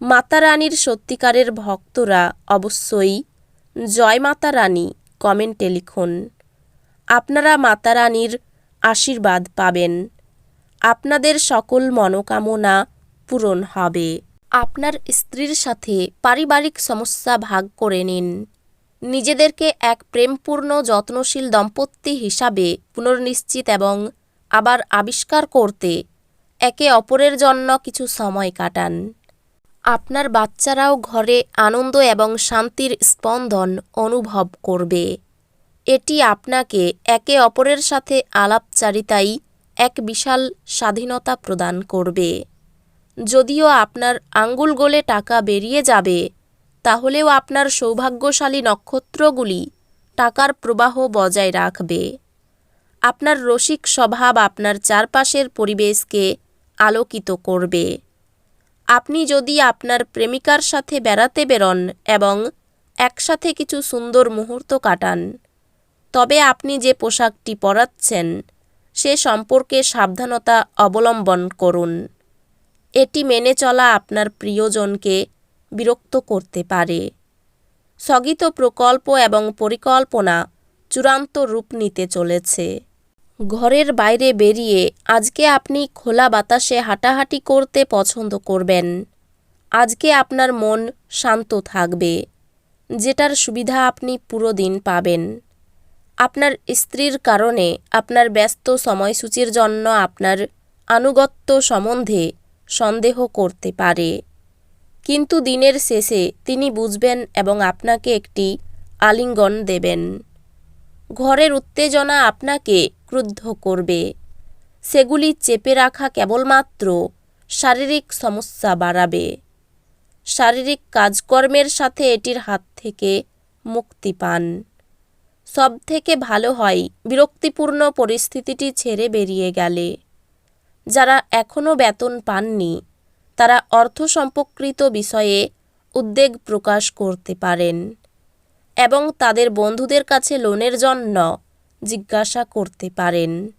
মাতা রানীর সত্যিকারের ভক্তরা অবশ্যই জয় মাতা রানী কমেন্টে লিখুন। আপনারা মাতা রানীর আশীর্বাদ পাবেন। আপনাদের সকল মনোকামনা পূরণ হবে। আপনার স্ত্রীর সাথে পারিবারিক সমস্যা ভাগ করে নিন। নিজেদেরকে এক প্রেমপূর্ণ, যত্নশীল দম্পতি হিসাবে পুনর্নিশ্চিত এবং আবার আবিষ্কার করতে একে অপরের জন্য কিছু সময় কাটান। আপনার বাচ্চারাও ঘরে আনন্দ এবং শান্তির স্পন্দন অনুভব করবে। এটি আপনাকে একে অপরের সাথে আলাপচারিতাই এক বিশাল স্বাধীনতা প্রদান করবে। যদিও আপনার আঙ্গুল গোলে টাকা বেরিয়ে যাবে, তাহলেও আপনার সৌভাগ্যশালী নক্ষত্রগুলি টাকার প্রবাহ বজায় রাখবে। আপনার রসিক স্বভাব আপনার চারপাশের পরিবেশকে আলোকিত করবে। আপনি যদি আপনার প্রেমিকার সাথে বেড়াতে বেরোন এবং একসাথে কিছু সুন্দর মুহূর্ত কাটান, তবে আপনি যে পোশাকটি পরাচ্ছেন, সে সম্পর্কে সাবধানতা অবলম্বন করুন। এটি মেনে চলা আপনার প্রিয়জনকে বিরক্ত করতে পারে। স্থগিত প্রকল্প এবং পরিকল্পনা চূড়ান্ত রূপ নিতে চলেছে। ঘরের বাইরে বেরিয়ে আজকে আপনি খোলা বাতাসে হাঁটাহাঁটি করতে পছন্দ করবেন। আজকে আপনার মন শান্ত থাকবে, যেটার সুবিধা আপনি পুরো দিন পাবেন। আপনার স্ত্রীর কারণে আপনার ব্যস্ত সময়সূচির জন্য আপনার আনুগত্য সম্বন্ধে সন্দেহ করতে পারে। কিন্তু দিনের শেষে তিনি বুঝবেন এবং আপনাকে একটি আলিঙ্গন দেবেন। ঘরের উত্তেজনা আপনাকে ক্রুদ্ধ করবে। সেগুলি চেপে রাখা কেবলমাত্র শারীরিক সমস্যা বাড়াবে। শারীরিক কাজকর্মের সাথে এটির হাত থেকে মুক্তি পান। সব থেকে ভালো হয় বিরক্তিপূর্ণ পরিস্থিতিটি ছেড়ে বেরিয়ে গেলে। যারা এখনও বেতন পাননি, তারা অর্থ সম্পর্কিত বিষয়ে উদ্বেগ প্রকাশ করতে পারেন এবং তাদের বন্ধুদের কাছে লোনের জন্য জিজ্ঞাসা করতে পারেন।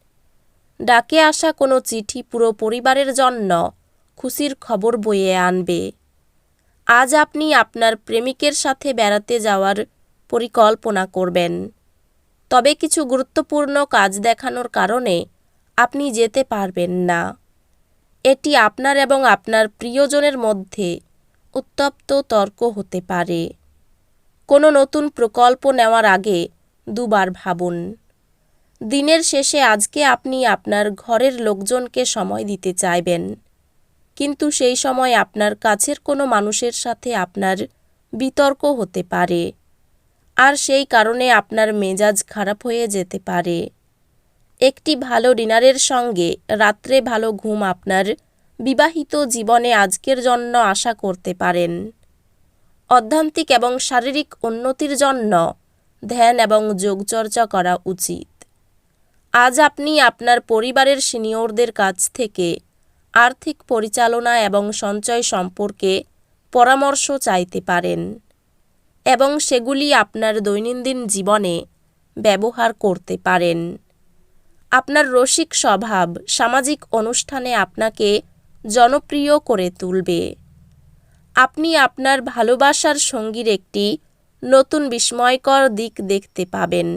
ডাকে আসা কোনো চিঠি পুরো পরিবারের জন্য খুশির খবর বয়ে আনবে। আজ আপনি আপনার প্রেমিকের সাথে বেড়াতে যাওয়ার পরিকল্পনা করবেন। তবে কিছু গুরুত্বপূর্ণ কাজ দেখানোর কারণে আপনি যেতে পারবেন না। এটি আপনার এবং আপনার প্রিয়জনের মধ্যে উত্তপ্ত তর্ক হতে পারে। কোনো নতুন প্রকল্প নেওয়ার আগে দুবার ভাবুন। দিনের শেষে আজকে আপনি আপনার ঘরের লোকজনকে সময় দিতে চাইবেন। কিন্তু সেই সময় আপনার কাছের কোনো মানুষের সাথে আপনার বিতর্ক হতে পারে। আর সেই কারণে আপনার মেজাজ খারাপ হয়ে যেতে পারে। একটি ভালো ডিনারের সঙ্গে রাত্রে ভালো ঘুম আপনার বিবাহিত জীবনে আজকের জন্য আশা করতে পারেন। অধ্যান্তিক এবং শারীরিক উন্নতির জন্য ধ্যান এবং যোগচর্চা করা উচিত। আজ আপনি আপনার পরিবারের সিনিয়রদের কাছ থেকে আর্থিক পরিচালনা এবং সঞ্চয় সম্পর্কে পরামর্শ চাইতে পারেন এবং সেগুলি আপনার দৈনন্দিন জীবনে ব্যবহার করতে পারেন। আপনার রসিক স্বভাব সামাজিক অনুষ্ঠানে আপনাকে জনপ্রিয় করে তুলবে। আপনি আপনার ভালোবাসার সঙ্গীর একটি নতুন বিস্ময়কর দিক দেখতে পাবেন।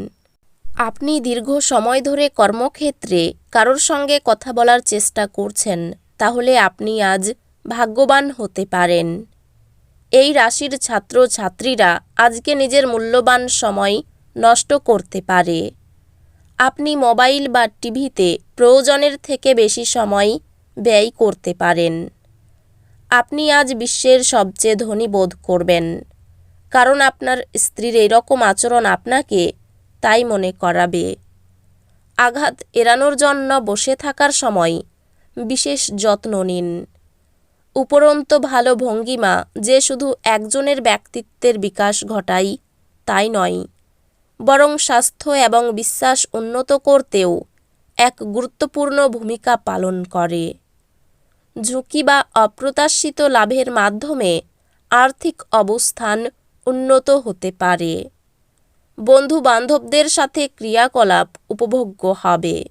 আপনি দীর্ঘ সময় ধরে কর্মক্ষেত্রে কারোর সঙ্গে কথা বলার চেষ্টা করছেন, তাহলে আপনি আজ ভাগ্যবান হতে পারেন। এই রাশির ছাত্র ছাত্রীরা আজকে নিজের মূল্যবান সময় নষ্ট করতে পারে। আপনি মোবাইল বা টিভিতে প্রয়োজনের থেকে বেশি সময় ব্যয় করতে পারেন। আপনি আজ বিশ্বের সবচেয়ে ধনী বোধ করবেন, কারণ আপনার স্ত্রীর এরকম আচরণ আপনাকে তাই মনে করাবে। আঘাত এড়ানোর জন্য বসে থাকার সময় বিশেষ যত্ন নিন। উপরন্ত ভালো ভঙ্গিমা যে শুধু একজনের ব্যক্তিত্বের বিকাশ ঘটায় তাই নয়। বরং স্বাস্থ্য এবং বিশ্বাস উন্নত করতেও এক গুরুত্বপূর্ণ ভূমিকা পালন করে। ঝুঁকি বা অপ্রত্যাশিত লাভের মাধ্যমে আর্থিক অবস্থান উন্নত হতে পারে। বন্ধু বান্ধবদের সাথে ক্রিয়াকলাপ উপভোগ্য হবে।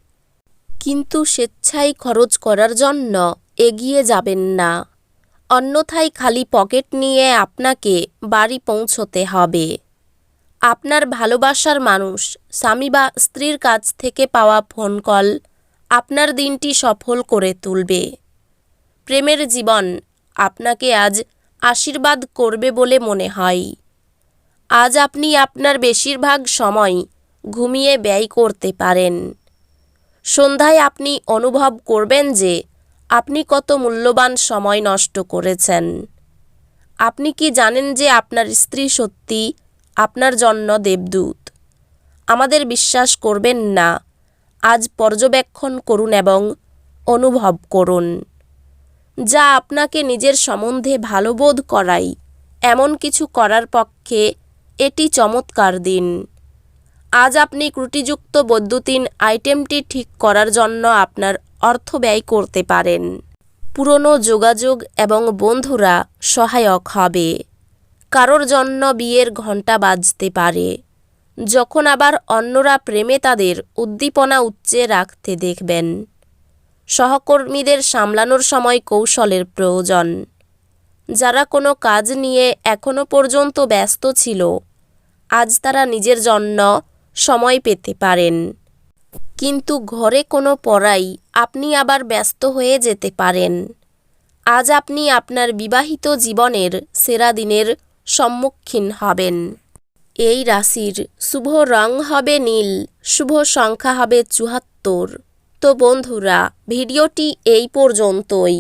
কিন্তু স্বেচ্ছায় খরচ করার জন্য এগিয়ে যাবেন না। অন্যথায় খালি পকেট নিয়ে আপনাকে বাড়ি পৌঁছতে হবে। আপনার ভালোবাসার মানুষ, স্বামী বা স্ত্রীর কাছ থেকে পাওয়া ফোন কল আপনার দিনটি সফল করে তুলবে। প্রেমের জীবন আপনাকে আজ আশীর্বাদ করবে বলে মনে হয়। আজ আপনি আপনার বেশিরভাগ সময় ঘুমিয়ে ব্যয় করতে পারেন। সন্ধ্যায় আপনি অনুভব করবেন যে আপনি কত মূল্যবান সময় নষ্ট করেছেন। আপনি কি জানেন যে আপনার স্ত্রী সত্যি আপনার জন্য দেবদূত? আমাদের বিশ্বাস করবেন না। আজ পর্যবেক্ষণ করুন এবং অনুভব করুন। যা আপনাকে নিজের সম্বন্ধে ভালো বোধ করায়, এমন কিছু করার পক্ষে এটি চমৎকার দিন। আজ আপনি ত্রুটিযুক্ত বৈদ্যুতিন আইটেমটি ঠিক করার জন্য আপনার অর্থ ব্যয় করতে পারেন। পুরনো যোগাযোগ এবং বন্ধুরা সহায়ক হবে। কারোর জন্য বিয়ের ঘণ্টা বাজতে পারে। যখন আবার অন্যরা প্রেমে তাদের উদ্দীপনা উচ্চে রাখতে দেখবেন। সহকর্মীদের সামলানোর সময় কৌশলের প্রয়োজন। যারা কোনো কাজ নিয়ে এখনও পর্যন্ত ব্যস্ত ছিল আজ তারা নিজের জন্য সময় পেতে পারেন। কিন্তু ঘরে কোনো পড়াই আপনি আবার ব্যস্ত হয়ে যেতে পারেন। আজ আপনি আপনার বিবাহিত জীবনের সেরা দিনের সম্মুখীন হবেন। এই রাশির শুভ রং হবে নীল, শুভ সংখ্যা হবে চুয়াত্তর। তো বন্ধুরা, ভিডিওটি এই পর্যন্তই।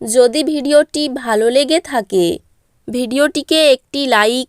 যদি ভিডিওটি ভালো লেগে থাকে, ভিডিওটিকে একটি লাইক